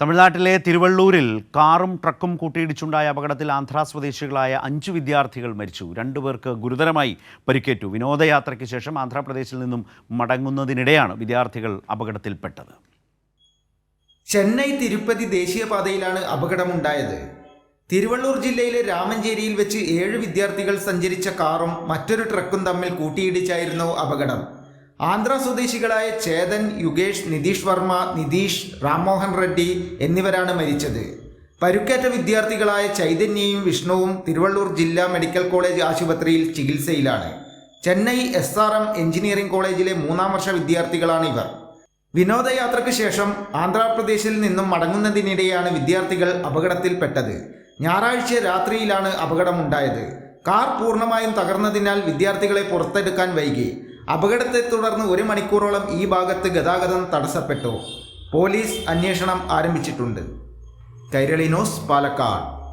തമിഴ്നാട്ടിലെ തിരുവള്ളൂരിൽ കാറും ട്രക്കും കൂട്ടിയിടിച്ചുണ്ടായ അപകടത്തിൽ ആന്ധ്ര സ്വദേശികളായ അഞ്ച് വിദ്യാർത്ഥികൾ മരിച്ചു. രണ്ടുപേർക്ക് ഗുരുതരമായി പരിക്കേറ്റു. വിനോദയാത്രയ്ക്ക് ശേഷം ആന്ധ്രാപ്രദേശിൽ നിന്നും മടങ്ങുന്നതിനിടെയാണ് വിദ്യാർത്ഥികൾ അപകടത്തിൽപ്പെട്ടത്. ചെന്നൈ തിരുപ്പതി ദേശീയപാതയിലാണ് അപകടമുണ്ടായത്. തിരുവള്ളൂർ ജില്ലയിലെ രാമഞ്ചേരിയിൽ വെച്ച് ഏഴ് വിദ്യാർത്ഥികൾ സഞ്ചരിച്ച കാറും മറ്റൊരു ട്രക്കും തമ്മിൽ കൂട്ടിയിടിച്ചായിരുന്നു അപകടം. ആന്ധ്ര സ്വദേശികളായ ചേതൻ യുഗേഷ് നിതീഷ് വർമ്മ നിതീഷ് രാംമോഹൻ റെഡ്ഡി എന്നിവരാണ് മരിച്ചത്. പരുക്കേറ്റ വിദ്യാർത്ഥികളായ ചൈതന്യയും വിഷ്ണുവും തിരുവള്ളൂർ ജില്ലാ മെഡിക്കൽ കോളേജ് ആശുപത്രിയിൽ ചികിത്സയിലാണ്. Chennai S R M engineering കോളേജിലെ മൂന്നാം വർഷ വിദ്യാർത്ഥികളാണ് ഇവർ. വിനോദയാത്രയ്ക്ക് ശേഷം ആന്ധ്രാപ്രദേശിൽ നിന്നും മടങ്ങുന്നതിനിടെയാണ് വിദ്യാർത്ഥികൾ അപകടത്തിൽപ്പെട്ടത്. ഞായറാഴ്ച രാത്രിയിലാണ് അപകടമുണ്ടായത്. കാർ പൂർണമായും തകർന്നതിനാൽ വിദ്യാർത്ഥികളെ പുറത്തെടുക്കാൻ വൈകി. അപകടത്തെ തുടർന്ന് ഒരു മണിക്കൂറോളം ഈ ഭാഗത്ത് ഗതാഗതം തടസ്സപ്പെട്ടു. പോലീസ് അന്വേഷണം ആരംഭിച്ചിട്ടുണ്ട്. കൈരളി ന്യൂസ് പാലക്കാട്.